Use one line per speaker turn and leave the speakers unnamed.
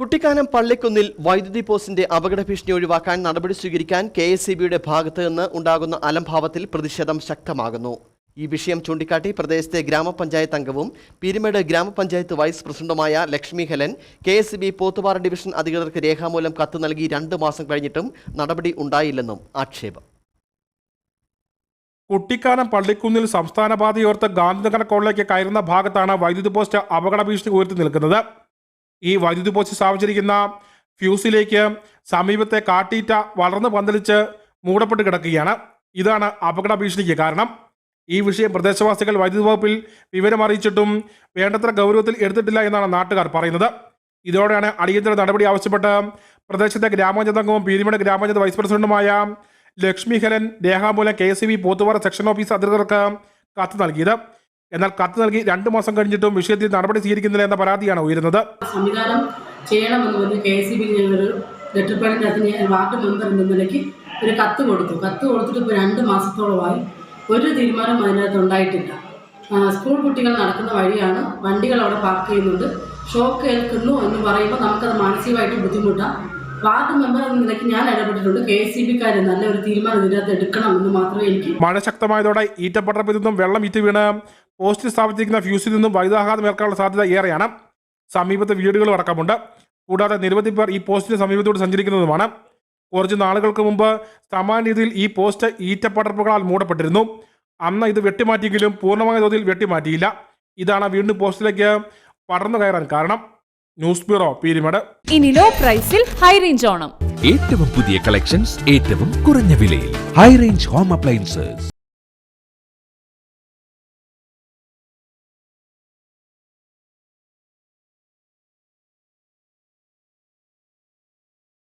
കുട്ടിക്കാനം പള്ളിക്കുന്നിൽ വൈദ്യുതി പോസ്റ്റിന്റെ അപകട ഭീഷണി ഒഴിവാക്കാൻ നടപടി സ്വീകരിക്കാൻ കെ എസ് സി ബിയുടെ ഭാഗത്ത് നിന്ന് ഉണ്ടാകുന്ന അലംഭാവത്തിൽ പ്രതിഷേധം ശക്തമാകുന്നു. ഈ വിഷയം ചൂണ്ടിക്കാട്ടി പ്രദേശത്തെ ഗ്രാമപഞ്ചായത്ത് അംഗവും പീരുമേട് ഗ്രാമപഞ്ചായത്ത് വൈസ് പ്രസിഡന്റുമായ Lakshmi Helen K S B Pothupara division അധികൃതർക്ക് രേഖാമൂലം കത്ത് നൽകി രണ്ട് മാസം കഴിഞ്ഞിട്ടും നടപടി ഉണ്ടായില്ലെന്നും ആക്ഷേപം.
കുട്ടിക്കാനം പള്ളിക്കുന്നിൽ സംസ്ഥാന പാതയോർത്ത് ഗാന്ധിനഗർ കോളിലേക്ക് കയറുന്ന ഭാഗത്താണ് വൈദ്യുതി പോസ്റ്റ് അപകട ഭീഷണി ഉയർത്തി നിൽക്കുന്നത്. ഈ വൈദ്യുതി പോസ്റ്റ് സ്ഥാപിച്ചിരിക്കുന്ന ഫ്യൂസിലേക്ക് സമീപത്തെ കാട്ടീറ്റ വളർന്ന് പന്തലിച്ച് മൂടപ്പെട്ട് കിടക്കുകയാണ്. ഇതാണ് അപകട ഭീഷണിക്ക് കാരണം. ഈ വിഷയം പ്രദേശവാസികൾ വൈദ്യുതി വകുപ്പിൽ വിവരം അറിയിച്ചിട്ടും വേണ്ടത്ര ഗൗരവത്തിൽ എടുത്തിട്ടില്ല എന്നാണ് നാട്ടുകാർ പറയുന്നത്. ഇതോടെയാണ് അടിയന്തര നടപടി ആവശ്യപ്പെട്ട് പ്രദേശത്തെ ഗ്രാമപഞ്ചായത്ത് അംഗവും പീരിമേട് ഗ്രാമപഞ്ചായത്ത് വൈസ് പ്രസിഡന്റുമായ ലക്ഷ്മി ഹെലൻ രേഖാമൂലം K S B Pothupara section office അധികൃതർക്ക് കത്ത് നൽകിയത്. എന്നാൽ കത്ത് നൽകി രണ്ടു മാസം കഴിഞ്ഞിട്ടും വിഷയത്തിൽ നടപടി സ്വീകരിക്കുന്നില്ല എന്ന പരാതിയാണ് ഉയരുന്നത്.
സംവിധാനം ചെയ്യണമെന്ന് പറഞ്ഞ് കെ എസ് സി ബി ഞങ്ങളൊരു ലെറ്റർ പാഡിനകത്ത് ഞാൻ വാർഡ് മെമ്പർ എന്ന നിലയ്ക്ക് ഒരു കത്ത് കൊടുത്തു. കത്ത് കൊടുത്തിട്ട് ഇപ്പോൾ രണ്ട് മാസത്തോളമായി ഒരു തീരുമാനം അതിനകത്ത് ഉണ്ടായിട്ടില്ല. സ്കൂൾ കുട്ടികൾ നടക്കുന്ന വഴിയാണ് വണ്ടികൾ അവിടെ പാർക്ക് ചെയ്യുന്നുണ്ട്. ഷോക്ക് ഏൽക്കുന്നു എന്ന് പറയുമ്പോൾ നമുക്കത് മാനസികമായിട്ട് ബുദ്ധിമുട്ടാണ് വാർഡ് മെമ്പർ എന്ന നിലയ്ക്ക് ഞാൻ ഇടപെട്ടിട്ടുണ്ട്. കെ എസ് സി ബിക്കാർ നല്ല ഒരു തീരുമാനം ഇതിനകത്ത് എടുക്കണം എന്ന് മാത്രമേ എനിക്ക്
മഴ ശക്തമായതോടെ ഈറ്റപ്പട്ടപ്പിൽ നിന്നും വെള്ളം ഈറ്റ് വീണ് പോസ്റ്റിൽ സ്ഥാപിച്ചിരിക്കുന്ന ഫ്യൂസിൽ നിന്നും വൈദ്യുതാഘാതം ഏർക്കാനുള്ള സാധ്യത ഏറെയാണ്. സമീപത്തെ വീടുകളും അടക്കമുണ്ട്. കൂടാതെ നിരവധി പേർ ഈ പോസ്റ്റിന് സമീപത്തോട് സഞ്ചരിക്കുന്നതുമാണ്. കുറച്ച് നാളുകൾക്ക് മുമ്പ് സമാന രീതിയിൽ ഈ പോസ്റ്റ് ഈറ്റപ്പടർപ്പുകളാൽ മൂടപ്പെട്ടിരുന്നു. അന്ന് ഇത് വെട്ടിമാറ്റിയെങ്കിലും പൂർണമായ തോതിൽ വെട്ടിമാറ്റിയില്ല. ഇതാണ് വീണ്ടും പോസ്റ്റിലേക്ക് പടർന്നു കയറാൻ കാരണം. News bureau Peermade.
ഇനി ലോ പ്രൈസിൽ ഹൈ റേഞ്ച് ഓണം.
ഏറ്റവും പുതിയ കളക്ഷൻസ് ഏറ്റവും കുറഞ്ഞ വിലയിൽ. High range home appliances